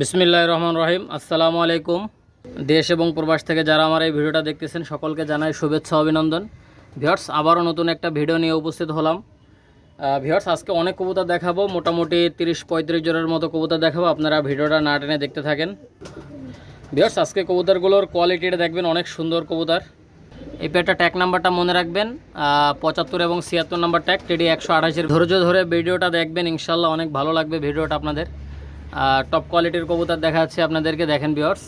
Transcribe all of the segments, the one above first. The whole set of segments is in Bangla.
বিসমিল্লাহ রহমান রহিম। আসসালামু আলাইকুম। দেশ এবং প্রবাস থেকে যারা আমার এই ভিডিওটা দেখতেছেন, সকলকে জানাই শুভেচ্ছা, অভিনন্দন। ভিওর্স আবারও নতুন একটা ভিডিও নিয়ে উপস্থিত হলাম। ভিওর্স আজকে অনেক কবুতর দেখাবো। মোটামুটি তিরিশ পঁয়ত্রিশ জনের মতো কবুতর দেখাবো। আপনারা ভিডিওটা না টেনে দেখতে থাকেন। ভিওর্স আজকে কবুতরগুলোর কোয়ালিটিটা দেখবেন, অনেক সুন্দর কবুতর। এই পেয়ারটা ট্যাগ নাম্বারটা মনে রাখবেন। পঁচাত্তর এবং ছিয়াত্তর নাম্বার ট্যাগ, টেডি একশো আঠাশের। ধৈর্য ধরে ভিডিওটা দেখবেন, ইনশাল্লাহ অনেক ভালো লাগবে ভিডিওটা আপনাদের। টপ কোয়ালিটির কবুতর দেখা যাচ্ছে আপনাদেরকে, দেখেন বিয়ার্স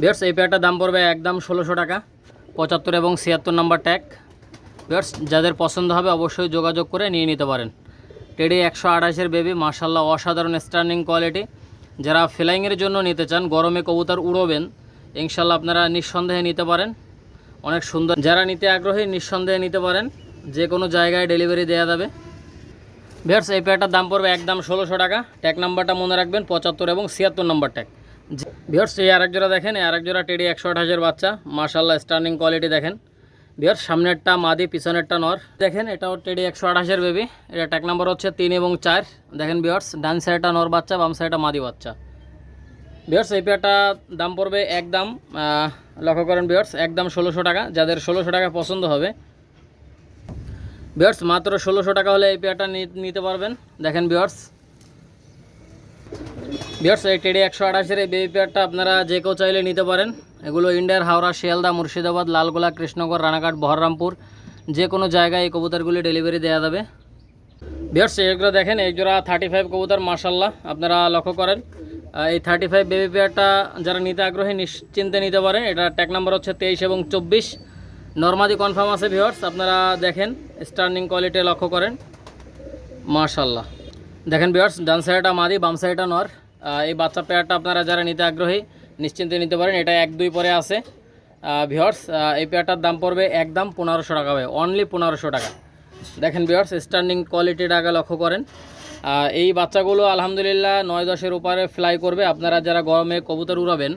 বিয়ার্স এই পেয়ারটার দাম পড়বে একদম ষোলোশো টাকা, পঁচাত্তর এবং ছিয়াত্তর নম্বর ট্যাগ বিয়ার্স যাদের পছন্দ হবে অবশ্যই যোগাযোগ করে নিয়ে নিতে পারেন। টেডি একশো আঠাশের বেবি মার্শাল্লাহ অসাধারণ স্ট্যান্ডিং কোয়ালিটি যারা ফ্লাইংয়ের জন্য নিতে চান, গরমে কবুতর উড়োবেন ইনশাল্লাহ আপনারা নিঃসন্দেহে নিতে পারেন। অনেক সুন্দর, যারা নিতে আগ্রহী, নিঃসন্দেহে নিতে পারেন। যে কোনো জায়গায় ডেলিভারি দেওয়া যাবে। ভিয়ার্স এই পেয়ারটার দাম পড়বে একদম ষোলোশো টাকা। ট্যাগ নাম্বারটা মনে রাখবেন, পঁচাত্তর এবং ছিয়াত্তর নম্বর ট্যাগ ভিয়ার্স এই আরেক জোড়া দেখেন, এই আরেক জোড়া টেডি একশো আঠাশের বাচ্চা। মার্শাল্লাহ স্টার্নিং কোয়ালিটি দেখেন। ভিয়ার্স সামনেরটা মাদি, পিছনেরটা নর। দেখেন, এটাও টেডি একশো আঠাশের বেবি এটা ট্যাগ নাম্বার হচ্ছে তিন এবং চার। দেখেন ভিয়ার্স ডান সাইডটা নর বাচ্চা, বাম সাইডটা মাদি বাচ্চা। ভিয়ার্স এই পেয়ারটা দাম পড়বে একদম লক্ষ্য করেন ভিয়ার্স একদম ষোলোশো টাকা। যাদের ষোলোশো টাকা পছন্দ হবে বিয়ার্স মাত্র ষোলোশো টাকা হলে এই পেয়ারটা নিতে পারবেন। দেখেন বিয়ার্স বিয়ার্স এই টেডি একশো আঠাশের এই পেয়ারটা আপনারা যে কেউ চাইলে নিতে পারেন। এগুলো ইন্ডিয়ার হাওড়া, শিয়ালদা, মুর্শিদাবাদ, লালগোলা কৃষ্ণগড় রানাঘাট বহররামপুর যে কোনো জায়গায় এই কবুতরগুলি ডেলিভারি দেওয়া যাবে। বিয়ার্স এগুলো দেখেন, এই জোড়া থার্টি ফাইভ কবুতর মার্শাল্লাহ আপনারা লক্ষ্য করেন। এই থার্টি ফাইভ বেবি পেয়ারটা যারা নিতে আগ্রহী, নিশ্চিন্তে নিতে পারেন। এটা ট্যাক নাম্বার হচ্ছে তেইশ এবং চব্বিশ। নর্মাদি কনফার্ম আছে ভিওর্স আপনারা দেখেন স্টার্নিং কোয়ালিটি লক্ষ্য করেন। মার্শাল্লাহ দেখেন ভিওয়ার্স ডান সাইডটা মাদি, বাম সাইডটা নর। এই বাচ্চা পেয়ারটা আপনারা যারা নিতে আগ্রহী, নিশ্চিন্তে নিতে পারেন। এটা এক, দুই পরে আছে। ভিওয়ার্স এই পেয়ারটার দাম পড়বে একদম পনেরোশো টাকা হবে অনলি পনেরোশো টাকা। দেখেন ভিওয়ার্স স্টার্নিং কোয়ালিটির আগে লক্ষ্য করেন। এই বাচ্চাগুলো আলহামদুলিল্লাহ নয় দশের উপরে ফ্লাই করবে। আপনারা যারা গরমে কবুতর উড়াবেন,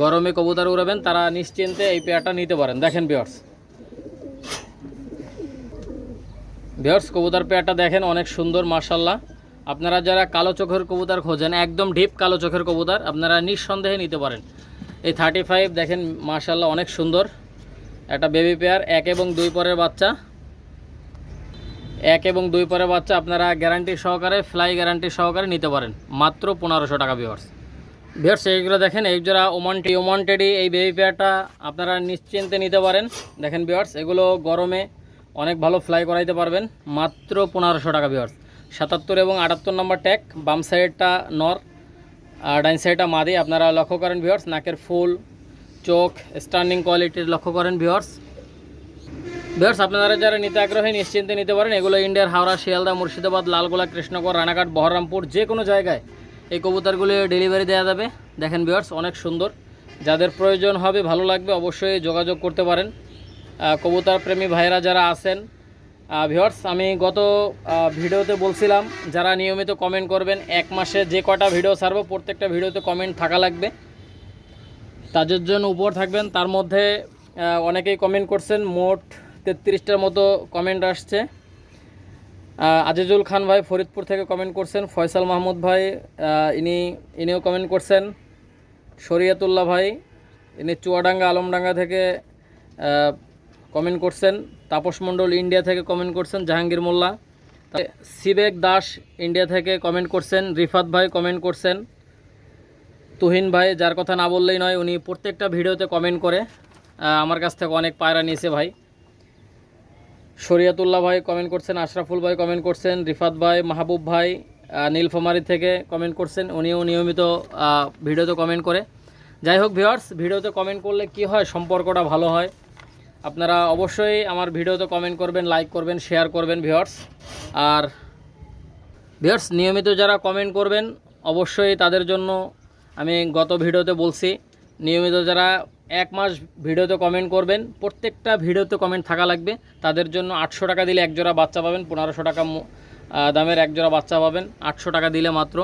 গরমে কবুতর উড়াবেন, তারা নিশ্চিন্তে এই পেয়ারটা নিতে পারেন। দেখেন ভিওয়ার্স ভিওর্স কবুতর পেয়ারটা দেখেন, অনেক সুন্দর মার্শাল্লাহ আপনারা যারা কালো চোখের কবুতর খোঁজেন, একদম ডিপ কালো চোখের কবুতর, আপনারা নিঃসন্দেহে নিতে পারেন। এই থার্টি ফাইভ দেখেন মার্শাল্লাহ অনেক সুন্দর। একটা বেবি পেয়ার এক এবং দুই পরের বাচ্চা। এক এবং দুই পরের বাচ্চা আপনারা গ্যারান্টি সহকারে ফ্লাই গ্যারান্টি সহকারে নিতে পারেন। মাত্র পনেরোশো টাকা ভিওর্স ভিওর্স এইগুলো দেখেন, এই যারা ওমান টি ওমান টেডি এই বেবি পেয়ারটা আপনারা নিশ্চিন্তে নিতে পারেন। দেখেন ভিওর্স এগুলো গরমে অনেক ভালো ফ্লাই করাইতে পারবেন। মাত্র পনেরোশো টাকা ভিওর্স সাতাত্তর এবং আটাত্তর নম্বর ট্যাগ বাম সাইডটা নর, আর ডাইন সাইডটা মাদি। আপনারা লক্ষ্য করেন ভিওর্স নাকের ফুল, চোখ স্টার্নিং কোয়ালিটির লক্ষ্য করেন ভিওর্স ভিওর্স আপনারা যারা নিতে আগ্রহী, নিশ্চিন্তে নিতে পারেন। এগুলো ইন্ডিয়ার হাওড়া, শিয়ালদা, মুর্শিদাবাদ, লালগোলা কৃষ্ণগড় রানাঘাট, বহরমপুর, যে কোনো জায়গায় এই কবুতরগুলি ডেলিভারি দেওয়া যাবে। দেখেন ভিওর্স অনেক সুন্দর। যাদের প্রয়োজন হবে, ভালো লাগবে, অবশ্যই যোগাযোগ করতে পারেন। কবুতর প্রেমী ভাইরা যারা আছেন ভিওর্স আমি গত ভিডিওতে বলছিলাম, যারা নিয়মিত কমেন্ট করবেন, এক মাসে যে কটা ভিডিও ছাড়বো, প্রত্যেকটা ভিডিওতে কমেন্ট থাকা লাগবে। তাদের জন্য উপর থাকবেন, তার মধ্যে অনেকেই কমেন্ট করছেন, মোট তেত্রিশটার মতো কমেন্ট আসছে। আজিজুল খান ভাই ফরিদপুর থেকে কমেন্ট করছেন, ফয়সাল মাহমুদ ভাই ইনি, ইনিও কমেন্ট করছেন। শরিয়াতুল্লাহ ভাই, ইনি চুয়াডাঙ্গা, আলমডাঙ্গা থেকে কমেন্ট করছেন। তাপস মণ্ডল ইন্ডিয়া থেকে কমেন্ট করছেন, জাহাঙ্গীর মোল্লা। সিবেক দাস ইন্ডিয়া থেকে কমেন্ট করছেন, রিফাত ভাই কমেন্ট করছেন। তুহিন ভাই, যার কথা না বললেই নয়, উনি প্রত্যেকটা ভিডিওতে কমেন্ট করে। আমার কাছ থেকে অনেক পায়রা নিয়েছে ভাই। শরিয়াতুল্লাহ ভাই কমেন্ট করছেন, আশরাফুল ভাই কমেন্ট করছেন, রিফাত ভাই, মাহবুব ভাই নীলফামারি থেকে কমেন্ট করছেন, উনিও নিয়মিত ভিডিওতে কমেন্ট করে। যাই হোক ভিওয়ার্স ভিডিওতে কমেন্ট করলে কি হয়, সম্পর্কটা ভালো হয়। আপনারা অবশ্যই আমার ভিডিওতে কমেন্ট করবেন লাইক করবেন শেয়ার করবেন ভিওয়ার্স আর ভিওর্স নিয়মিত যারা কমেন্ট করবেন, অবশ্যই তাদের জন্য আমি গত ভিডিওতে বলছি নিয়মিত যারা এক মাস ভিডিওতে কমেন্ট করবেন, প্রত্যেকটা ভিডিওতে কমেন্ট থাকা লাগবে। তাদের জন্য আটশো টাকা দিলে একজোড়া বাচ্চা পাবেন, পনেরোশো টাকা দামের একজোড়া বাচ্চা পাবেন, আটশো টাকা দিলে মাত্র।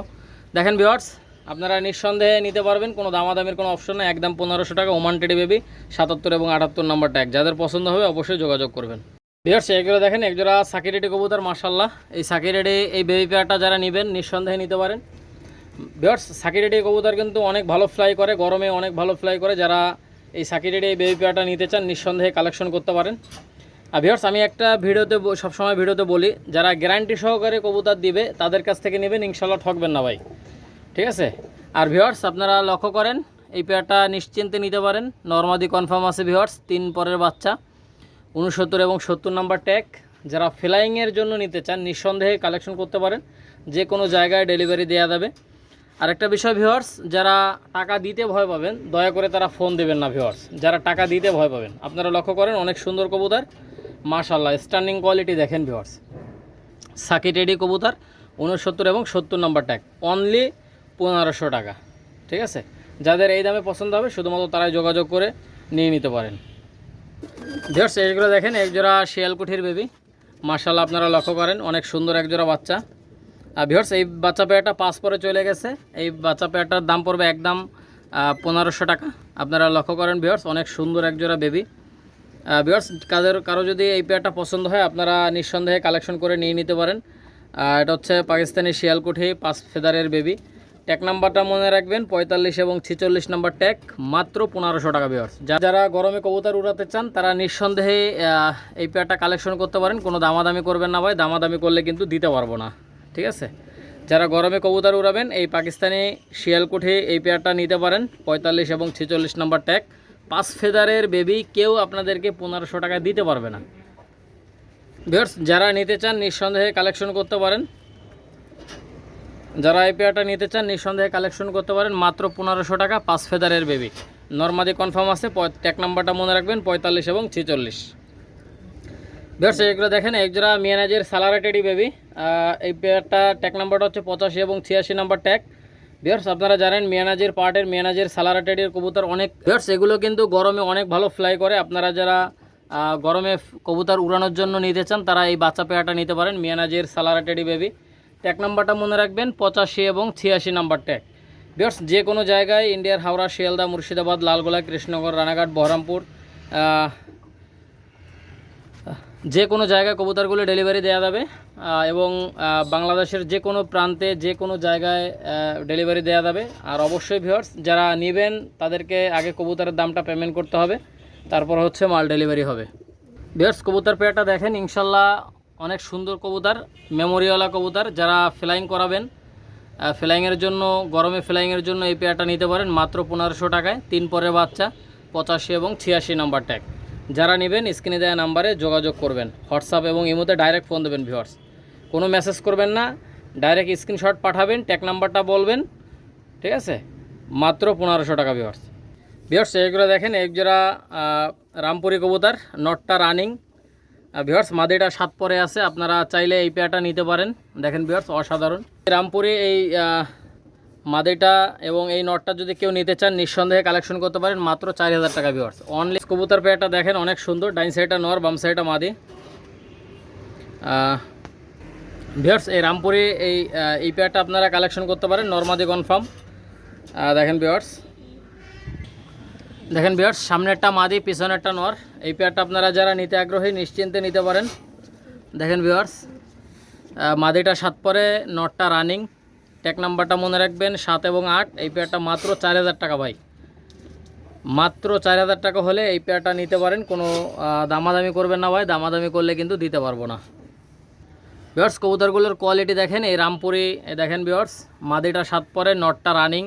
দেখেন ভিওয়ার্স আপনারা নিঃসন্দেহে নিতে পারবেন, কোনো দামাদামের কোনো অপশন নেই। একদম পনেরোশো টাকা ওমান টেডি বেবি, সাতাত্তর এবং আটাত্তর নাম্বার ট্যাগ যাদের পছন্দ হবে অবশ্যই যোগাযোগ করবেন। ভিওর্স এগুলো দেখেন, একজোড়া সাকিরেডি কবুতর মার্শাল্লাহ এই সাকিরেডি, এই বেবি পেয়ারটা যারা নেবেন, নিঃসন্দেহে নিতে পারেন। বিয়ার্স সাকিরেডি কবুতর কিন্তু অনেক ভালো ফ্লাই করে, গরমে অনেক ভালো ফ্লাই করে। যারা এই সাকিরেডি বেবি পেয়ারটা নিতে চান, নিঃসন্দেহে কালেকশন করতে পারেন। আর ভিওর্স আমি একটা ভিডিওতে সবসময় ভিডিওতে বলি, যারা গ্যারান্টি সহকারে কবুতর দিবে, তাদের কাছ থেকে নেবেন ইনশাল্লাহ ঠকবেন না ভাই। ঠিক আছে? আর ভিওয়ার্স আপনারা লক্ষ্য করেন, এই পেয়ারটা নিশ্চিন্তে নিতে পারেন। নর্মাদি কনফার্ম আছে ভিওয়ার্স তিন পরের বাচ্চা উনসত্তর এবং সত্তর নাম্বার ট্যাগ যারা ফ্লাইংয়ের জন্য নিতে চান, নিঃসন্দেহে কালেকশন করতে পারেন। যে কোনো জায়গায় ডেলিভারি দেওয়া যাবে। আরেকটা বিষয় ভিওয়ার্স যারা টাকা দিতে ভয় পাবেন, দয়া করে তারা ফোন দেবেন না ভিওয়ার্স যারা টাকা দিতে ভয় পাবেন, আপনারা লক্ষ্য করেন, অনেক সুন্দর কবুতর। মাশাল্লাহ স্ট্যান্ডিং কোয়ালিটি দেখেন ভিওয়ার্স সাকিট এডি কবুতর উনসত্তর এবং সত্তর নম্বর ট্যাগ অনলি পনেরোশো টাকা, ঠিক আছে? যাদের এই দামে পছন্দ হবে, শুধুমাত্র তারাই যোগাযোগ করে নিয়ে নিতে পারেন। ভিওর্স এইগুলো দেখেন একজোড়া শিয়ালকুঠির বেবি মার্শাল্লাহ আপনারা লক্ষ্য করেন, অনেক সুন্দর একজোড়া বাচ্চা। ভিওর্স এই বাচ্চা পেয়ারটা পাস পরে চলে গেছে। এই বাচ্চা পেয়ারটার দাম পড়বে একদম পনেরোশো টাকা। আপনারা লক্ষ্য করেন ভিওর্স অনেক সুন্দর একজোড়া বেবি ভিওর্স কাদের, কারও যদি এই পেয়ারটা পছন্দ হয়, আপনারা নিঃসন্দেহে কালেকশন করে নিয়ে নিতে পারেন। এটা হচ্ছে পাকিস্তানি শিয়ালকুঠি, পাঁচ ফেদারের বেবি ট্যাগ নাম্বারটা মনে রাখবেন, পঁয়তাল্লিশ এবং ছিচল্লিশ নাম্বার ট্যাগ মাত্র পনেরোশো টাকা ভিওর্স যারা গরমে কবুতর উড়াতে চান, তারা নিঃসন্দেহে এই পেয়ারটা কালেকশন করতে পারেন। কোনো দামাদামি করবেন না ভাই, দামাদামি করলে কিন্তু দিতে পারব না। ঠিক আছে? যারা গরমে কবুতর উড়াবেন, এই পাকিস্তানি শিয়ালকুঠি এই পেয়ারটা নিতে পারেন। পঁয়তাল্লিশ এবং ছেচল্লিশ নম্বর ট্যাগ। পাঁচ ফেদারের বেবি কেউ আপনাদেরকে পনেরোশো টাকা দিতে পারবে না। ভিউয়ার্স, যারা নিতে চান নিঃসন্দেহে কালেকশন করতে পারেন। যারা এই পেয়ারটা নিতে চান নিঃসন্দেহে কালেকশন করতে পারেন। মাত্র পনেরোশো টাকা পাঁচ ফেদারের বেবি। নর্মাদি কনফার্ম আছে ট্যাগ নাম্বারটা মনে রাখবেন, পঁয়তাল্লিশ এবং ছেচল্লিশ। ভিউয়ার্স এগুলো দেখেন একজোড়া মিয়ানাজের সালারেটেডি বেবি এই পেয়ারটা ট্যাগ নাম্বারটা হচ্ছে পঁচাশি এবং ছিয়াশি নাম্বার ট্যাগ ভিউয়ার্স আপনারা জানেন, মিয়ানাজের পার্টের মিয়ানাজের সালারেটেডির কবুতর অনেক ভিউয়ার্স এগুলো কিন্তু গরমে অনেক ভালো ফ্লাই করে। আপনারা যারা গরমে কবুতর উড়ানোর জন্য নিতে চান, তারা এই বাচ্চা পেয়ারটা নিতে পারেন, মিয়ানাজের সালারেটেডি বেবি ট্যাগ নাম্বারটা মনে রাখবেন, পঁচাশি এবং ছিয়াশি নাম্বার ট্যাগ ভিউয়ার্স যে কোনো জায়গায়, ইন্ডিয়ার হাওড়া, শিয়ালদা, মুর্শিদাবাদ, লালগোলা, কৃষ্ণনগর, রানাঘাট, বহরমপুর যে কোনো জায়গায় কবুতরগুলো ডেলিভারি দেওয়া যাবে এবং বাংলাদেশের যে কোনো প্রান্তে যে কোনো জায়গায় ডেলিভারি দেওয়া যাবে। আর অবশ্যই ভিউয়ার্স যারা নেবেন, তাদেরকে আগে কবুতরের দামটা পেমেন্ট করতে হবে, তারপর হচ্ছে মাল ডেলিভারি হবে। ভিউয়ার্স কবুতর পেয়ারটা দেখেন, ইনশাল্লাহ অনেক সুন্দর কবুতর, মেমোরিওয়ালা কবুতর, যারা ফ্লাইং করাবেন ফ্লাইংয়ের জন্য, গরমে ফ্লাইংয়ের জন্য এই পেয়ারটা নিতে পারেন, মাত্র পনেরোশো টাকায়, তিন পরের বাচ্চা, পঁচাশি এবং ছিয়াশি নাম্বার ট্যাগ যারা নেবেন স্ক্রিনে দেওয়া নাম্বারে যোগাযোগ করবেন। হোয়াটসঅ্যাপ এবং ইমোতে ডাইরেক্ট ফোন দেবেন ভিউয়ার্স। কোনো মেসেজ করবেন না ডাইরেক্ট স্ক্রিনশট পাঠাবেন ট্যাগ নাম্বারটা বলবেন ঠিক আছে? মাত্র পনেরোশো টাকা ভিউয়ার্স। ভিউয়ার্স এইগুলো দেখেন এক জোড়া আহ, রামপুরি কবুতর নটটা রানিং ভিউয়ার্স মাদিটা সাত পরে আছে আপনারা চাইলে এই পেয়ারটা নিতে পারেন। দেখেন ভিউয়ার্স অসাধারণ। রামপুরে এই মাদিটা এবং এই নটটা যদি কেউ নিতে চান, নিঃসন্দেহে কালেকশন করতে পারেন। মাত্র চার হাজার টাকা ভিউয়ার্স অনলি কবুতর পেয়ারটা দেখেন, অনেক সুন্দর। ডাইন সাইডটা নর, বাম সাইডটা মাদি। ভিউয়ার্স এই রামপুরে এই এই পেয়ারটা আপনারা কালেকশন করতে পারেন নর্মাদি কনফার্ম দেখেন ভিউয়ার্স দেখেন বিয়ার্স সামনেরটা মাদি, পিছনেরটা নর। এই পেয়ারটা আপনারা যারা নিতে আগ্রহী, নিশ্চিন্তে নিতে পারেন। দেখেন বিয়ার্স মাদিটা সাত পরে, নটটা রানিং ট্যাগ নাম্বারটা মনে রাখবেন, সাত এবং আট। এই পেয়ারটা মাত্র চার হাজার টাকা ভাই। মাত্র চার হাজার টাকা হলে এই পেয়ারটা নিতে পারেন, কোনো দামাদামি করবেন না ভাই, দামাদামি করলে কিন্তু দিতে পারব না। বিয়ার্স কবুতরগুলোর কোয়ালিটি দেখেন, এই রামপুরি দেখেন বিয়ার্স মাদিটা সাত পরে, নটটা রানিং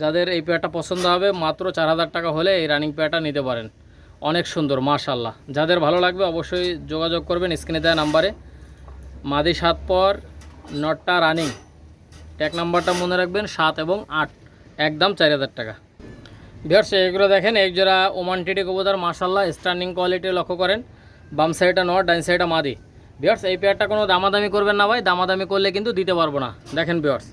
যাদের এই পেয়ারটা পছন্দ হবে, মাত্র চার হাজার টাকা হলে এই রানিং পেয়ারটা নিতে পারেন। অনেক সুন্দর মাশাল্লাহ যাদের ভালো লাগবে অবশ্যই যোগাযোগ করবেন স্ক্রিনে দেওয়া নাম্বারে। মাদি সাত পর, নটটা রানিং ট্যাগ নাম্বারটা মনে রাখবেন, সাত এবং আট। একদম চার হাজার টাকা। ভিউয়ার্স, এগুলো দেখেন, এক জোড়া ওমান টিটি কবুতর মাশাল্লাহ স্ট্যান্ডিং কোয়ালিটি লক্ষ্য করেন। বাম সাইডটা নট ডাইন সাইডটা মাদি। ভিউয়ার্স, এই পেয়ারটা কোনো দামাদামি করবেন না ভাই, দামাদামি করলে কিন্তু দিতে পারব না। দেখেন ভিউয়ার্স,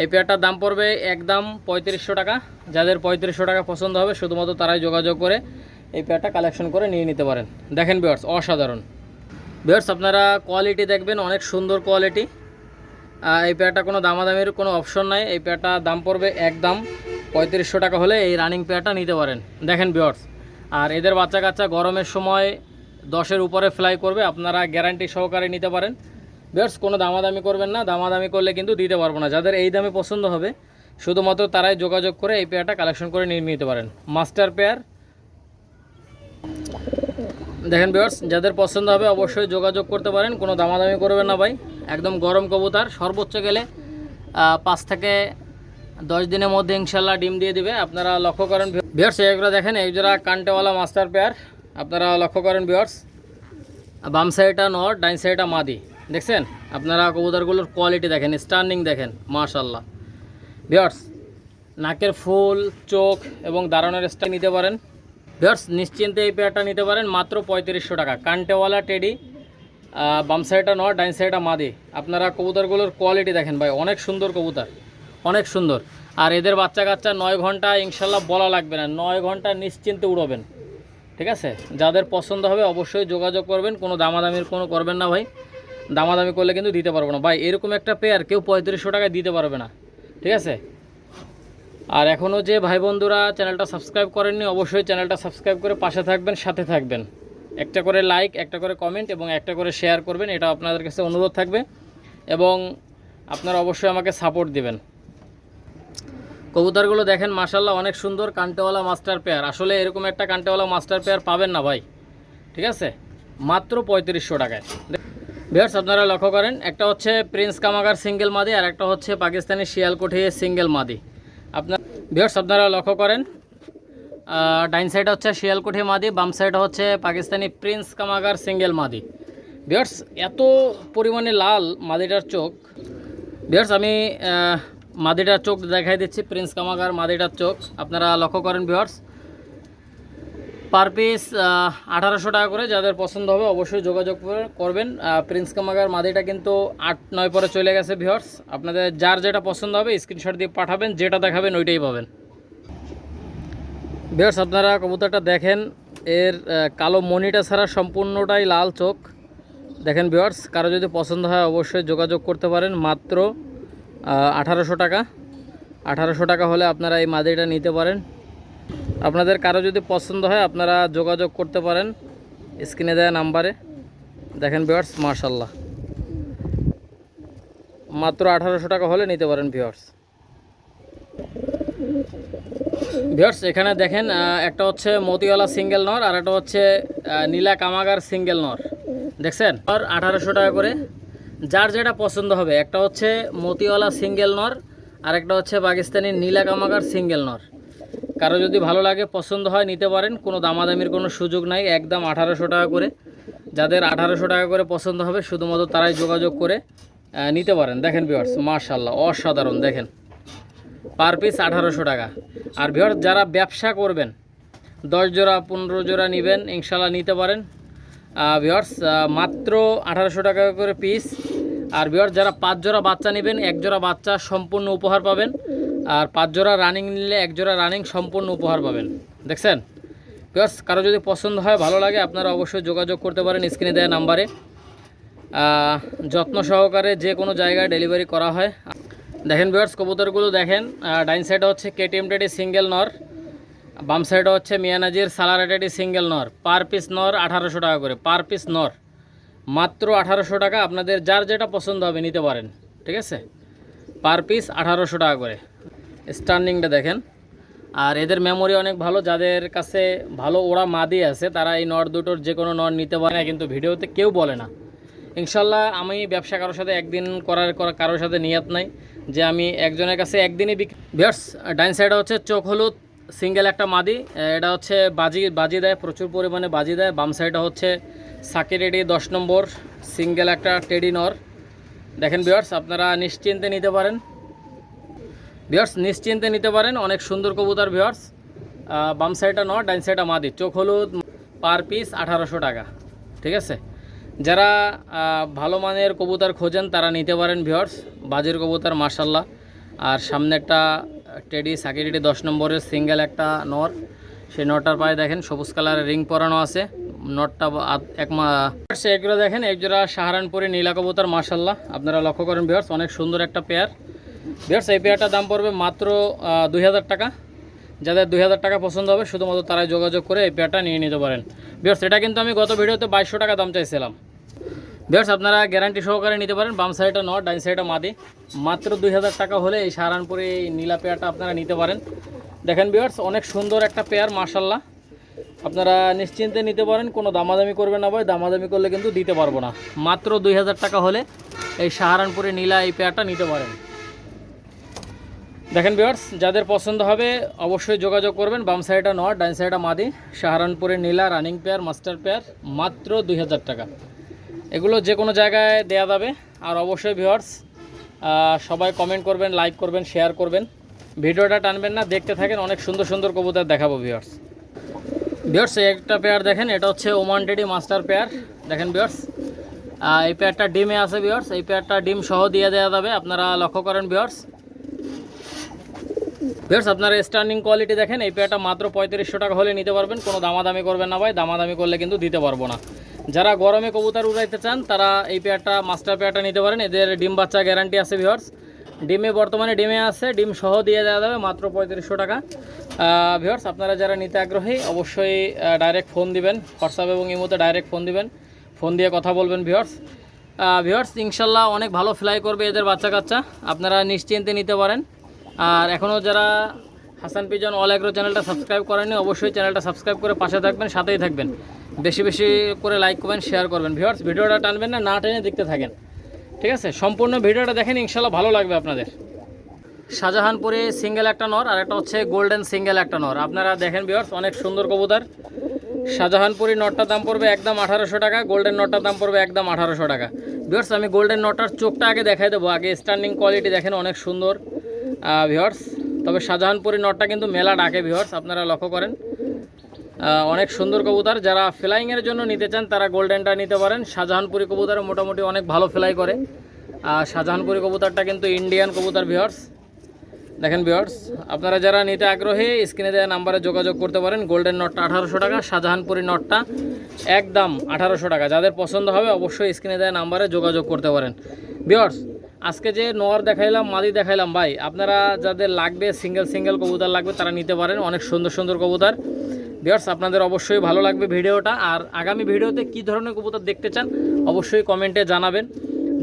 এই পেয়ারটার দাম পড়বে একদম পঁয়ত্রিশশো টাকা। যাদের পঁয়ত্রিশশো টাকা পছন্দ হবে, শুধুমাত্র তারাই যোগাযোগ করে এই পেয়ারটা কালেকশন করে নিয়ে নিতে পারেন। দেখেন ভিউয়ার্স, অসাধারণ। ভিউয়ার্স, আপনারা কোয়ালিটি দেখবেন, অনেক সুন্দর কোয়ালিটি এই পেয়ারটা কোনো দামাদামির কোনো অপশন নাই। এই পেয়ারটা দাম পড়বে একদম পঁয়ত্রিশশো টাকা হলে এই রানিং পেয়ারটা নিতে পারেন। দেখেন বিয়ার্স আর এদের বাচ্চা কাচ্চা গরমের সময় দশের উপরে ফ্লাই করবে, আপনারা গ্যারান্টি সহকারে নিতে পারেন। বিয়ার্স কোনো দামাদামি করবেন না, দামাদামি করলে কিন্তু দিতে পারব না। যাদের এই দামে পছন্দ হবে, শুধুমাত্র তারাই যোগাযোগ করে এই পেয়ারটা কালেকশন করে নিয়ে নিতে পারেন। Master pair. দেখেন বিয়ার্স যাদের পছন্দ হবে অবশ্যই যোগাযোগ করতে পারেন, কোনো দামাদামি করবেন না ভাই। একদম গরম কবুতর, সর্বোচ্চ গেলে পাঁচ থেকে দশ দিনের মধ্যে ইনশাল্লাহ ডিম দিয়ে দিবে। আপনারা লক্ষ্য করেন বিয়ার্স এগুলো দেখেন, এই জোড়া কান্টেওয়ালা মাস্টার পেয়ার আপনারা লক্ষ্য করেন বিয়ার্স বাম সাইডটা নর ডাইন সাইডটা মাদি। দেখছেন? আপনারা কবুতরগুলোর কোয়ালিটি দেখেন স্টার্নিং দেখেন, মাশাল্লাহ। বিয়ার্স নাকের ফুল, চোখ এবং দাঁড়ানোর স্টাইল নিতে পারেন। বিয়ার্স নিশ্চিন্তে এই পেয়ারটা নিতে পারেন, মাত্র পঁয়ত্রিশশো টাকা। কান্টেওয়ালা টেডি বাম সাইডটা নয়, ডাইন সাইডটা মাদি। আপনারা কবুতরগুলোর কোয়ালিটি দেখেন ভাই, অনেক সুন্দর কবুতর, অনেক সুন্দর। আর এদের বাচ্চা কাচ্চা নয় ঘণ্টা ইনশাল্লাহ বলা লাগবে না, নয় ঘণ্টা নিশ্চিন্তে উড়বেন, ঠিক আছে? যাদের পছন্দ হবে অবশ্যই যোগাযোগ করবেন, কোনো দামাদামির কোনো করবেন না ভাই। দামাদামি করলে কিন্তু দিতে পারব না। ভাই, এরকম একটা পেয়ার কেউ পঁয়ত্রিশশো টাকায় দিতে পারবে না, ঠিক আছে? আর এখনও যে ভাই বন্ধুরা চ্যানেলটা সাবস্ক্রাইব করেননি, অবশ্যই চ্যানেলটা সাবস্ক্রাইব করে পাশে থাকবেন, সাথে থাকবেন। একটা করে লাইক একটা করে কমেন্ট এবং একটা করে শেয়ার করবেন, এটা আপনাদের কাছে অনুরোধ থাকবে। এবং আপনারা অবশ্যই আমাকে সাপোর্ট দিবেন। কবুতরগুলো দেখেন মাসাল্লাহ অনেক সুন্দর কান্টেওয়ালা মাস্টার পেয়ার আসলে এরকম একটা কান্টেওয়ালা মাস্টার পেয়ার পাবেন না ভাই। ঠিক আছে? মাত্র পঁয়ত্রিশশো টাকায়। বিহার্স আপনারা লক্ষ্য করেন, একটা হচ্ছে প্রিন্স কামাগার সিঙ্গেল মাদি, আর একটা হচ্ছে পাকিস্তানি শিয়ালকোঠি সিঙ্গেল মাদি। আপনার বিহার্স আপনারা লক্ষ্য করেন ডাইন সাইড হচ্ছে শিয়ালকুঠি মাদি, বাম সাইড হচ্ছে পাকিস্তানি প্রিন্স কামাগার সিঙ্গেল মাদি। বিয়ার্স এত পরিমাণে লাল মাদিটার চোখ। বিয়ার্স আমি মাদিটার চোখ দেখাই দিচ্ছি, প্রিন্স কামাগার মাদিটার চোখ। আপনারা লক্ষ্য করেন বিয়ার্স পার পিস আঠারোশো টাকা করে, যাদের পছন্দ হবে অবশ্যই যোগাযোগ করে- করবেন। প্রিন্স কামাগার মাদিটা কিন্তু আট, নয় পরে চলে গেছে ভিওর্স আপনাদের যার যেটা পছন্দ হবে স্ক্রিনশট দিয়ে পাঠাবেন, যেটা দেখাবেন, ওইটাই পাবেন। ভিওর্স আপনারা কবুতরটা দেখেন, এর কালো মনিটা ছাড়া সম্পূর্ণটাই লাল চোখ। দেখেন ভিওর্স কারও যদি পছন্দ হয় অবশ্যই যোগাযোগ করতে পারেন, মাত্র আঠারোশো টাকা। আঠারোশো টাকা হলে আপনারা এই মাদিটা নিতে পারেন। আপনাদের কারও যদি পছন্দ হয়, আপনারা যোগাযোগ করতে পারেন, স্ক্রিনে দেওয়া নাম্বারে। দেখেন ভিওর্স মার্শাল্লাহ মাত্র আঠারোশো টাকা হলে নিতে পারেন ভিওর্স ভিওর্স এখানে দেখেন একটা হচ্ছে মতিওয়ালা সিঙ্গেল নর আর একটা হচ্ছে নীলা কামাগার সিঙ্গেল নর। দেখছেন? আর আঠারোশো টাকা করে। যার যেটা পছন্দ হবে, একটা হচ্ছে মতিওয়ালা সিঙ্গেল নর আর একটা হচ্ছে পাকিস্তানি নীলা কামাগার সিঙ্গেল নর। কারও যদি ভালো লাগে, পছন্দ হয়, নিতে পারেন, কোনো দামাদামির কোনো সুযোগ নাই, একদম আঠারোশো টাকা করে। যাদের আঠারোশো টাকা করে পছন্দ হবে, শুধুমাত্র তারাই যোগাযোগ করে নিতে পারেন। দেখেন ভিওর্স মার্শাল্লাহ অসাধারণ, দেখেন। পার পিস আঠারোশো টাকা। আর ভিওর যারা ব্যবসা করবেন, দশ জোড়া, পনেরো জোড়া নেবেন ইনশাল্লাহ নিতে পারেন। ভিওর্স মাত্র আঠারোশো টাকা করে পিস। আর ভিওর যারা পাঁচ জোড়া বাচ্চা নেবেন, এক জোড়া বাচ্চা সম্পূর্ণ উপহার পাবেন। আর পাঁচ জোড়া রানিং নিলে এক জোড়া রানিং সম্পূর্ণ উপহার পাবেন। দেখছেন? ভিওর্স কারও যদি পছন্দ হয়, ভালো লাগে, আপনারা অবশ্যই যোগাযোগ করতে পারেন স্ক্রিনে দেওয়া নাম্বারে। যত্ন সহকারে যে কোনো জায়গায় ডেলিভারি করা হয়। দেখেন বিয়ার্স কবুতরগুলো দেখেন ডাইন সাইডে হচ্ছে কেটিএম টেডি সিঙ্গেল নর, বাম সাইডে হচ্ছে মিয়ানাজির সালারেটেডি সিঙ্গেল নর। পার পিস নর আঠারোশো টাকা করে পার পিস নর। মাত্র আঠারোশো টাকা আপনাদের যার যেটা পছন্দ হবে নিতে পারেন, ঠিক আছে? পার পিস আঠারোশো টাকা করে। স্টার্নিংটা দেখেন। আর এদের মেমোরি অনেক ভালো, যাদের কাছে ভালো ওরা মাদি আছে, তারা এই নর দুটোর যে কোনো নর নিতে পারে না, কিন্তু ভিডিওতে কেউ বলে না। ইনশাল্লাহ আমি ব্যবসা কারোর সাথে একদিন করার কারোর সাথে নিয়াত নাই যে আমি একজনের কাছে একদিনই বিক বিয়ার্স ডাইন সাইডে হচ্ছে চোখ হলুদ, সিঙ্গেল একটা মাদি এটা হচ্ছে বাজি বাজি দেয়, প্রচুর পরিমাণে বাজি দেয়। বাম সাইডটা হচ্ছে সাকির রেডি দশ নম্বর, সিঙ্গেল একটা টেডি নর। দেখেন বিয়ার্স আপনারা নিশ্চিন্তে নিতে পারেন। বিয়ার্স নিশ্চিন্তে নিতে পারেন, অনেক সুন্দর কবুতর বিয়ার্স বাম সাইডটা নর, ডাইন সাইডটা মাদি, চোখ হলুদ, পার পিস আঠারোশো টাকা, ঠিক আছে? যারা ভালো মানের কবুতর খোঁজেন, তারা নিতে পারেন ভিওর্স বাজির কবুতর মার্শাল্লাহ আর সামনে একটা টেডি সাকিরিটি দশ নম্বরের সিঙ্গেল একটা নর। সেই নটটার পায়ে দেখেন, সবুজ কালারের রিং পরানো আছে। নটটা এক সে এগুলো দেখেন একজোড়া সাহারানপুরি নীলা কবুতর মার্শাল্লাহ আপনারা লক্ষ্য করেন ভিওর্স অনেক সুন্দর একটা পেয়ার। ভিওর্স এই পেয়ারটার দাম পড়বে মাত্র দুই হাজার টাকা। যাদের দুই হাজার টাকা পছন্দ হবে, শুধুমাত্র তারাই যোগাযোগ করে এই পেয়ারটা নিয়ে নিতে পারেন। ভিওর্স এটা কিন্তু আমি গত ভিডিওতে বাইশশো টাকা দাম চাইছিলাম। বিয়ার্স আপনারা গ্যারান্টি সহকারে নিতে পারেন, বাম সাইডটা নট ডাইন সাইডটা মাদি। মাত্র দুই হাজার টাকা হলে এই সাহারানপুরে এই নীলা পেয়ারটা আপনারা নিতে পারেন। দেখেন বিয়ার্স অনেক সুন্দর একটা পেয়ার মার্শাল্লাহ আপনারা নিশ্চিন্তে নিতে পারেন, কোনো দামাদামি করবেন না ভাই, দামাদামি করলে কিন্তু দিতে পারব না। মাত্র দুই হাজার টাকা হলে এই সাহারানপুরে নীলা এই পেয়ারটা নিতে পারেন। দেখেন বিয়ার্স যাদের পছন্দ হবে, অবশ্যই যোগাযোগ করবেন, বাম সাইডটা নট ডাইন সাইডটা মাদি। সাহারানপুরের নীলা রানিং পেয়ার মাস্টার পেয়ার মাত্র দুই হাজার টাকা। এগুলো যে কোনো জায়গায় দেয়া যাবে। আর অবশ্যই ভিউয়ার্স সবাই কমেন্ট করবেন লাইক করবেন শেয়ার করবেন। ভিডিওটা টানবেন না, দেখতে থাকেন, অনেক সুন্দর সুন্দর কবুতর দেখাবো ভিউয়ার্স ভিউয়ার্স এই একটা পেয়ার দেখেন, এটা হচ্ছে ওমান টেডি মাস্টার পেয়ার দেখেন ভিউয়ার্স এই পেয়ারটা ডিমে আছে ভিউয়ার্স এই পেয়ারটা ডিম সহ দিয়ে দেওয়া যাবে, আপনারা লক্ষ্য করেন ভিউয়ার্স ভিউয়ার্স আপনারা স্ট্যান্ডিং কোয়ালিটি দেখেন, এই পেয়ারটা মাত্র পঁয়ত্রিশশো টাকা হলে নিতে পারবেন। কোনো দামাদামি করবেন না ভাই, দামাদামি করলে কিন্তু দিতে পারব না। যারা গরমে কবুতর উড়াইতে চান, তারা এই পেয়ারটা মাস্টার পেয়ারটা নিতে পারেন। এদের ডিম বাচ্চা গ্যারান্টি আছে ভিউয়ার্স ডিমে, বর্তমানে ডিমে আছে, ডিম সহ দিয়ে দেওয়া যাবে, মাত্র পঁয়ত্রিশশো টাকা। ভিউয়ার্স আপনারা যারা নিতে আগ্রহী, অবশ্যই ডাইরেক্ট ফোন দিবেন। হোয়াটসঅ্যাপ এবং ইমোতে ডাইরেক্ট ফোন দিবেন। ফোন দিয়ে কথা বলবেন ভিউয়ার্স ভিউয়ার্স ইনশাল্লাহ অনেক ভালো ফ্লাই করবে এদের বাচ্চা কাচ্চা আপনারা নিশ্চিন্তে নিতে পারেন। আর এখনও যারা হাসান পিজন অল অ্যাগ্রো চ্যানেলটা সাবস্ক্রাইব করেননি, অবশ্যই চ্যানেলটা সাবস্ক্রাইব করে পাশে থাকবেন, সাথেই থাকবেন। বেশি বেশি করে লাইক করবেন শেয়ার করবেন। ভিউয়ার্স ভিডিওটা টানবেন না না টেনে দেখতে থাকেন। ঠিক আছে? সম্পূর্ণ ভিডিওটা দেখেন, ইনশাল্লাহ ভালো লাগবে আপনাদের। শাহজাহানপুরে সিঙ্গেল একটা নর, আর একটা হচ্ছে গোল্ডেন সিঙ্গেল একটা নর। আপনারা দেখেন ভিউয়ার্স অনেক সুন্দর কবুতার। শাহজাহানপুরি নটটার দাম পড়বে একদম আঠারোশো টাকা গোল্ডেন নটটার দাম পড়বে একদম আঠারোশো টাকা। ভিউয়ার্স আমি গোল্ডেন নটটার চোখটা আগে দেখাই দেবো। আগে স্ট্যান্ডিং কোয়ালিটি দেখেন, অনেক সুন্দর। ভিউয়ার্স তবে শাহজাহানপুরি নটটা কিন্তু মেলা ডাকে ভিউয়ার্স আপনারা লক্ষ্য করেন। অনেক সুন্দর কবুতর, যারা ফ্লাইংয়ের জন্য নিতে চান, তারা গোল্ডেনটা নিতে পারেন। শাহজাহানপুরি কবুতর মোটামুটি অনেক ভালো ফ্লাই করে। আর শাহজাহানপুরি কবুতরটা কিন্তু ইন্ডিয়ান কবুতর ভিউয়ার্স দেখেন ভিউয়ার্স আপনারা যারা নিতে আগ্রহী স্ক্রিনে দেওয়া নাম্বারে যোগাযোগ করতে পারেন। গোল্ডেন নটটা আঠারোশো টাকা, শাহজাহানপুরি নটটা একদম আঠারোশো টাকা। যাদের পছন্দ হবে, অবশ্যই স্ক্রিনে দেওয়া নাম্বারে যোগাযোগ করতে পারেন। ভিউয়ার্স আজকে যে নোয়ার দেখাইলাম, মাদি দেখাইলাম, ভাই, আপনারা যাদের লাগবে সিঙ্গেল সিঙ্গেল কবুতর লাগবে, তারা নিতে পারেন। অনেক সুন্দর সুন্দর কবুতর। ভিউয়ার্স আপনাদের অবশ্যই ভালো লাগবে ভিডিওটা। আর আগামী ভিডিওতে কী ধরনের কবুতর দেখতে চান, অবশ্যই কমেন্টে জানাবেন।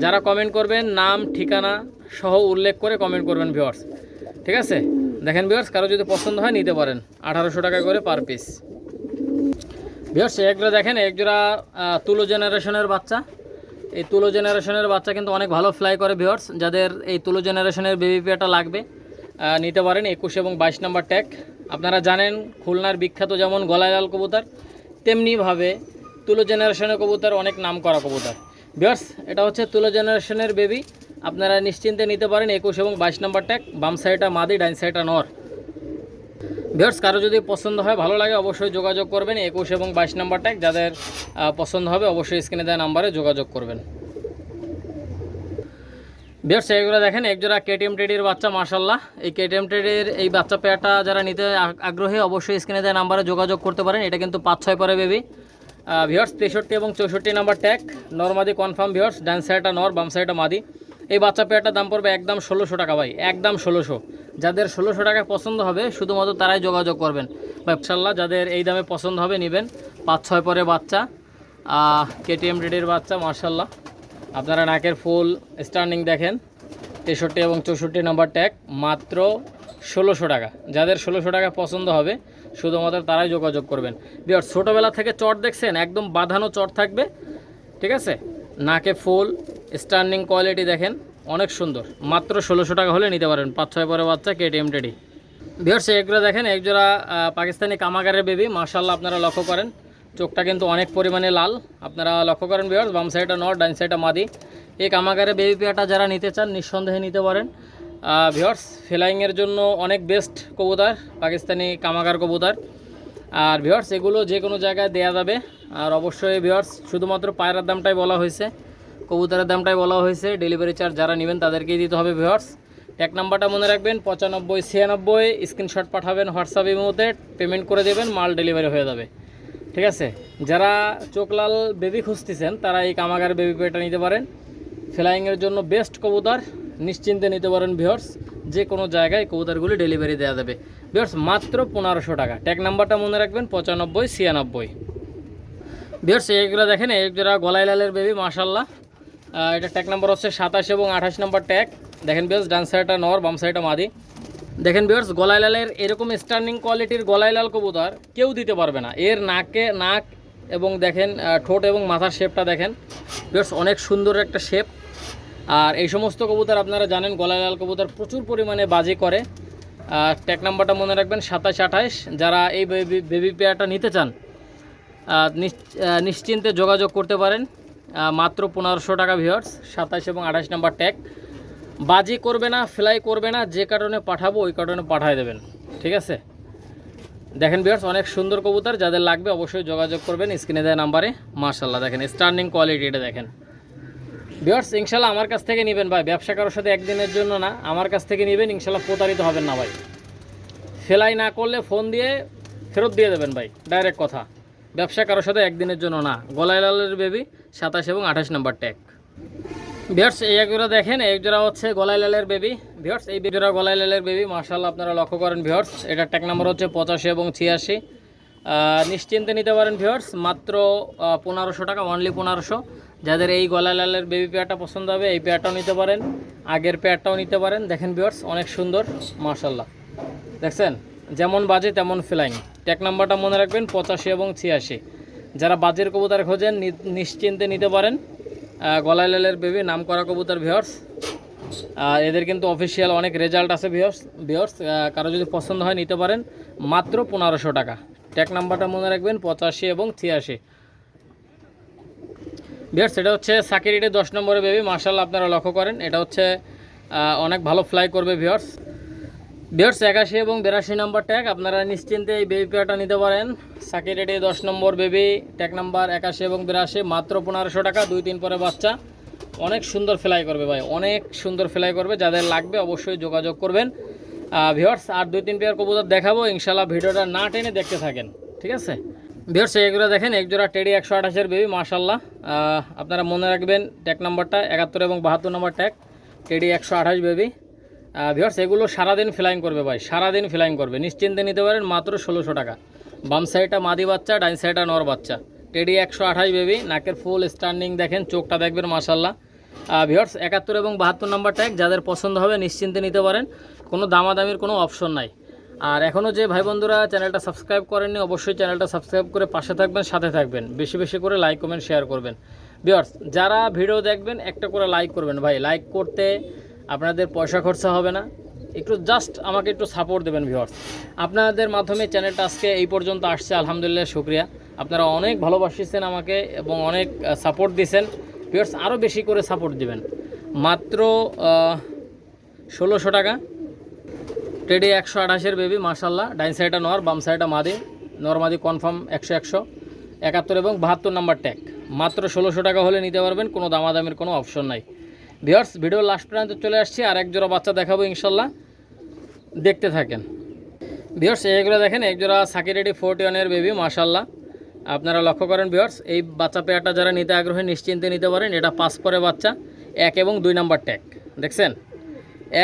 যারা কমেন্ট করবেন, নাম, ঠিকানা সহ উল্লেখ করে কমেন্ট করবেন ভিউয়ার্স ঠিক আছে? দেখেন ভিউয়ার্স কারও যদি পছন্দ হয়, নিতে পারেন। আঠারোশো টাকা করে পার পিস ভিউয়ার্স একজোড়া দেখেন একজোড়া তুলো জেনারেশনের বাচ্চা। এই তুলো জেনারেশনের বাচ্চা কিন্তু অনেক ভালো ফ্লাই করে ভিউয়ার্স যাদের এই তুলো জেনারেশনের বেবি পেয়ারটা লাগবে নিতে পারেন একুশ এবং বাইশ নাম্বার ট্যাগ আপনারা জানেন, খুলনার বিখ্যাত যেমন গলায় লাল কবুতর তেমনিভাবে তুলো জেনারেশনের কবুতর অনেক নাম করা কবুতর। ভিউয়ার্স এটা হচ্ছে তুলো জেনারেশনের বেবি আপনারা নিশ্চিন্তে নিতে পারেন একুশ এবং বাইশ নাম্বার ট্যাগ বাম সাইডটা মাদি ডাইন সাইডটা নর। ভিউয়ার্স, কারও যদি পছন্দ হয়, ভালো লাগে, অবশ্যই যোগাযোগ করবেন। একুশ এবং বাইশ নাম্বার ট্যাগ যাদের পছন্দ হবে, অবশ্যই স্ক্রিনে দেওয়া নাম্বারে যোগাযোগ করবেন। ভিউয়ার্স এইগুলো দেখেন, একজোড়া কেটিএম টেডির বাচ্চা মার্শাল্লাহ এই কেটিএম টেডির এই বাচ্চা পেয়ারটা যারা নিতে আগ্রহী, অবশ্যই স্ক্রিনে দেওয়া নাম্বারে যোগাযোগ করতে পারেন। এটা কিন্তু পাঁচ ছয় পরে বেবি ভিউয়ার্স, তেষট্টি এবং চৌষট্টি নাম্বার ট্যাগ নর্মাদি কনফার্ম ভিউয়ার্স, ডান সাইডটা নর, বাম সাইডটা মাদি। এই বাচ্চা পেয়ারটার দাম পড়বে একদম ষোলোশো টাকা ভাই, একদম ষোলোশো। যাদের ষোলোশো টাকা পছন্দ হবে, শুধুমাত্র তারাই যোগাযোগ করবেন। বা ইনশাল্লাহ যাদের এই দামে পছন্দ হবে নেবেন। পাঁচ, ছয় পরে বাচ্চা কেটিএম রেডির বাচ্চা মার্শাল্লাহ আপনারা নাকের ফুল, স্টার্নিং দেখেন, তেষট্টি এবং চৌষট্টি নম্বর ট্যাগ মাত্র ষোলোশো টাকা। যাদের ষোলোশো টাকা পছন্দ হবে, শুধুমাত্র তারাই যোগাযোগ করবেন। বিয়ার ছোটোবেলা থেকে চট দেখছেন, একদম বাঁধানো চট থাকবে, ঠিক আছে? নাকে ফুল স্টার্নিং কোয়ালিটি দেখেন, অনেক সুন্দর। মাত্র ষোলোশো টাকা হলে নিতে পারেন, পাঁচ ছয় পরে বাচ্চা কেটিএম টেডি বিহার্স একজোড়া দেখেন একজোড়া পাকিস্তানি কামাগারের বেবি মার্শাল্লাহ আপনারা লক্ষ্য করেন। চোখটা কিন্তু অনেক পরিমাণে লাল। আপনারা লক্ষ্য করেন বিহার্স বাম সাইডটা নর ডাইন সাইডটা মাদি। এই কামাগারের বেবি পেয়াটা যারা নিতে চান, নিঃসন্দেহে নিতে পারেন। ভিওর্স ফ্লাইংয়ের জন্য অনেক বেস্ট কবুতর, পাকিস্তানি কামাগার কবুতর। আর ভিওর্স এগুলো যে কোনো জায়গায় দেয়া যাবে। আর অবশ্যই ভিওর্স শুধুমাত্র পায়রার দামটাই বলা হয়েছে, কবুতরের দামটাই বলা হয়েছে ডেলিভারি চার্জ যারা নেবেন তাদেরকেই দিতে হবে ভিওর্স এক নাম্বারটা মনে রাখবেন, পঁচানব্বই, ছিয়ানব্বই স্ক্রিনশট পাঠাবেন হোয়াটসঅ্যাপ ইমোতে পেমেন্ট করে দেবেন, মাল ডেলিভারি হয়ে যাবে। ঠিক আছে? যারা চোখলাল বেবি খুঁজতেছেন, তারা এই কামাগার বেবি পেটা নিতে পারেন। ফ্লাইংয়ের জন্য বেস্ট কবুতর, নিশ্চিন্তে নিতে পারেন ভিওর্স যে কোনো জায়গায় কবুতরগুলি ডেলিভারি দেওয়া যাবে। ভিওর্স মাত্র পনেরোশো টাকা। ট্যাগ নাম্বারটা মনে রাখবেন, পঁচানব্বই, ছিয়ানব্বই। বিয়ার্স এইগুলো দেখেন জোড়া গলায় লালের বেবি মাশাল্লাহ এটা ট্যাগ নাম্বার হচ্ছে সাতাশ এবং আঠাশ নম্বর ট্যাগ দেখেন বিয়ার্স ডান সাইডটা নর, বাম সাইডটা মাদি। দেখেন বিয়ার্স গলায় লালের এরকম স্টার্নিং কোয়ালিটির গলায় লাল কবুতর কেউ দিতে পারবে না। এর নাকে, নাক এবং দেখেন ঠোঁট এবং মাথার শেপটা দেখেন। বিয়ার্স অনেক সুন্দর একটা শেপ আর এই সমস্ত কবুতর আপনারা জানেন, গলায় লাল কবুতর প্রচুর পরিমাণে বাজি করে। ট্যাগ নাম্বারটা মনে রাখবেন সাতাশ আঠাশ। যারা এই বেবি বেবি পেয়ারটা নিতে চান নিশ্চিন্তে যোগাযোগ করতে পারেন। মাত্র পনেরোশো টাকা ভিওর্স সাতাশ এবং আঠাশ নাম্বার ট্যাগ বাজি করবে না ফ্লাই করবে না, যে কারণে পাঠাবো, ওই কারণে পাঠায় দেবেন। ঠিক আছে? দেখেন ভিওর্স অনেক সুন্দর কবুতর, যাদের লাগবে অবশ্যই যোগাযোগ করবেন স্ক্রিনে দেওয়া নাম্বারে। মার্শাল্লাহ দেখেন স্টার্নিং কোয়ালিটি এটা দেখেন। ভিওর্স ইনশাল্লাহ আমার কাছ থেকে নেবেন ভাই, ব্যবসা কারোর সাথে একদিনের জন্য না, আমার কাছ থেকে নেবেন ইনশাল্লাহ প্রতারিত হবেন না ভাই। সেলাই না করলে ফোন দিয়ে ফেরত দিয়ে দেবেন ভাই ডাইরেক্ট কথা। ব্যবসা কারোর সাথে একদিনের জন্য না। গলায় লালের বেবি সাতাশ এবং আঠাশ নাম্বার ট্যাগ ভিওর্স এই একজোড়া দেখেন, এই জোড়া হচ্ছে গলায় লালের বেবি ভিওর্স এই জোড়া গলায় লালের বেবি মার্শাল্লাহ আপনারা লক্ষ্য করেন ভিওর্স এটা ট্যাগ নাম্বার হচ্ছে পঁচাশি এবং ছিয়াশি। নিশ্চিন্তে নিতে পারেন ভিওর্স মাত্র পনেরোশো টাকা অনলি পনেরোশো। যাদের এই গলায় লালের বেবি পেয়ারটা পছন্দ হবে, এই পেয়ারটাও নিতে পারেন। আগের পেয়ারটাও নিতে পারেন। দেখেন ভিওর্স অনেক সুন্দর মার্শাল্লাহ দেখছেন? যেমন বাজে, তেমন ফ্লাইং ট্যাগ নাম্বারটা মনে রাখবেন, পঁচাশি এবং ছিয়াশি। যারা বাজের কবুতর খোঁজেন নিশ্চিন্তে নিতে পারেন। গলায় লালের বেবি নাম করা কবুতর ভিওর্স আর এদের কিন্তু অফিসিয়াল অনেক রেজাল্ট আছে ভিওর্স ভিওর্স কারও যদি পছন্দ হয়, নিতে পারেন। মাত্র পনেরোশো টাকা। ট্যাগ নাম্বারটা মনে রাখবেন, পঁচাশি এবং ছিয়াশি। ভিওর্স এটা হচ্ছে সাকিরিটে দশ নম্বরের বেবি মার্শাল আপনারা লক্ষ্য করেন। এটা হচ্ছে অনেক ভালো ফ্লাই করবে ভিওর্স ভিওর্স একাশি এবং বিরাশি নম্বর ট্যাগ আপনারা নিশ্চিন্তে এই বেবি পেয়ারটা নিতে পারেন। সাকিরেটে দশ নম্বর বেবি ট্যাগ নাম্বার একাশি এবং বিরাশি, মাত্র পনেরোশো টাকা, দুই তিন পরে বাচ্চা। অনেক সুন্দর ফ্লাই করবে ভাই, অনেক সুন্দর ফ্লাই করবে। যাদের লাগবে অবশ্যই যোগাযোগ করবেন। ভিওর্স আর দুই তিন পেয়ার কবুতর দেখাবো ইনশাল্লাহ ভিডিওটা না টেনে দেখতে থাকেন, ঠিক আছে? ভিওর্স এগুলো দেখেন, একজোড়া টেডি একশো আঠাশের বেবি মাশাল্লাহ আপনারা মনে রাখবেন ট্যাগ নাম্বারটা একাত্তর এবং বাহাত্তর নম্বর ট্যাগ টেডি একশো আঠাশ বেবি ভিওর্স এগুলো সারাদিন ফ্লাইং করবে ভাই, সারাদিন ফ্লাইং করবে। নিশ্চিন্তে নিতে পারেন মাত্র ষোলোশো টাকা। বাম সাইডটা মাদি বাচ্চা ডাইন সাইডটা নর বাচ্চা। টেডি একশো আঠাশ বেবি নাকের ফুল স্ট্যান্ডিং দেখেন, চোখটা দেখবেন মাসাল্লাহ ভিওর্স একাত্তর এবং বাহাত্তর নম্বর ট্যাগ যাদের পছন্দ হবে, নিশ্চিন্তে নিতে পারেন। কোনো দামাদামির কোনো অপশন নাই। আর এখনও যে ভাই বন্ধুরা চ্যানেলটা সাবস্ক্রাইব করেননি, অবশ্যই চ্যানেলটা সাবস্ক্রাইব করে পাশে থাকবেন, সাথে থাকবেন। বেশি বেশি করে লাইক কমেন্ট শেয়ার করবেন। ভিওর্স যারা ভিডিও দেখবেন, একটা করে লাইক করবেন। ভাই লাইক করতে আপনাদের পয়সা খরচা হবে না। একটু জাস্ট আমাকে একটু সাপোর্ট দেবেন ভিওর্স আপনাদের মাধ্যমে চ্যানেলটা আজকে এই পর্যন্ত আসছে, আলহামদুলিল্লাহ, শুক্রিয়া। আপনারা অনেক ভালোবাসিয়েছেন আমাকে এবং অনেক সাপোর্ট দিয়েছেন ভিওর্স আরও বেশি করে সাপোর্ট দিবেন। মাত্র ষোলোশো টাকা। টেডি একশো আঠাশের বেবি মার্শাল্লাহ ডাইন সাইডটা নর, বাম সাইডটা মাদি। নর, মাদি কনফার্ম একশো একশো। একাত্তর এবং বাহাত্তর নাম্বার ট্যাগ মাত্র ষোলোশো টাকা হলে নিতে পারবেন, কোনো দামাদামির কোনো অপশন নাই। ভিওর্স ভিডিও লাস্ট পর্যন্ত চলে আসছি, আর এক জোড়া বাচ্চা দেখাবো ইনশাল্লাহ। দেখতে থাকেন। ভিওর্স এইগুলো দেখেন, এক জোড়া সাকিরেডি ফোর্টি ওয়ানের বেবি মাশাল্লাহ আপনারা লক্ষ্য করেন ভিওর্স এই বাচ্চা পেয়ারটা যারা নিতে আগ্রহী, নিশ্চিন্তে নিতে পারেন, এটা পাস পরে বাচ্চা, এক এবং দুই নাম্বার ট্যাগ দেখছেন?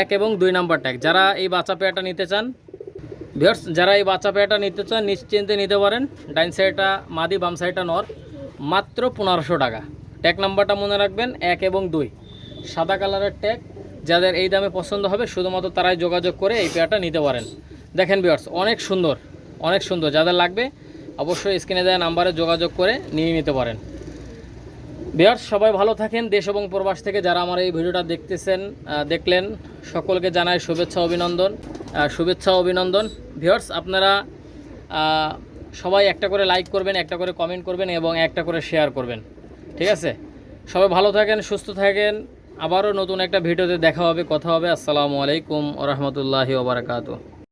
এক এবং দুই নাম্বার ট্যাগ যারা এই বাচ্চা পেয়ারটা নিতে চান ভিওর্স যারা এই বাচ্চা পেয়ারটা নিতে চান, নিশ্চিন্তে নিতে পারেন ডাইন সাইডটা মাদি, বাম সাইডটা নর, মাত্র পনেরোশো টাকা। ট্যাগ নাম্বারটা মনে রাখবেন, এক এবং দুই। সাদা কালারের ট্যাগ যাদের এই দামে পছন্দ হবে, শুধুমাত্র তারাই যোগাযোগ করে এই পেয়ারটা নিতে পারেন। দেখেন ভিওর্স অনেক সুন্দর অনেক সুন্দর। যাদের লাগবে, অবশ্যই স্ক্রিনে দেওয়া নাম্বারে যোগাযোগ করে নিয়ে নিতে পারেন। ভিওর্স সবাই ভালো থাকেন। দেশ এবং প্রবাস থেকে যারা আমার এই ভিডিওটা দেখতেছেন দেখলেন, সকলকে জানাই শুভেচ্ছা, অভিনন্দন শুভেচ্ছা, অভিনন্দন। ভিওর্স আপনারা সবাই একটা করে লাইক করবেন, একটা করে কমেন্ট করবেন এবং একটা করে শেয়ার করবেন। ঠিক আছে? সবাই ভালো থাকেন, সুস্থ থাকেন। আবারও নতুন একটা ভিডিওতে দেখা হবে কথা হবে। আসসালামু আলাইকুম ওরহমতুল্লাহি রহমতুল্লাহি ওবরাকাতু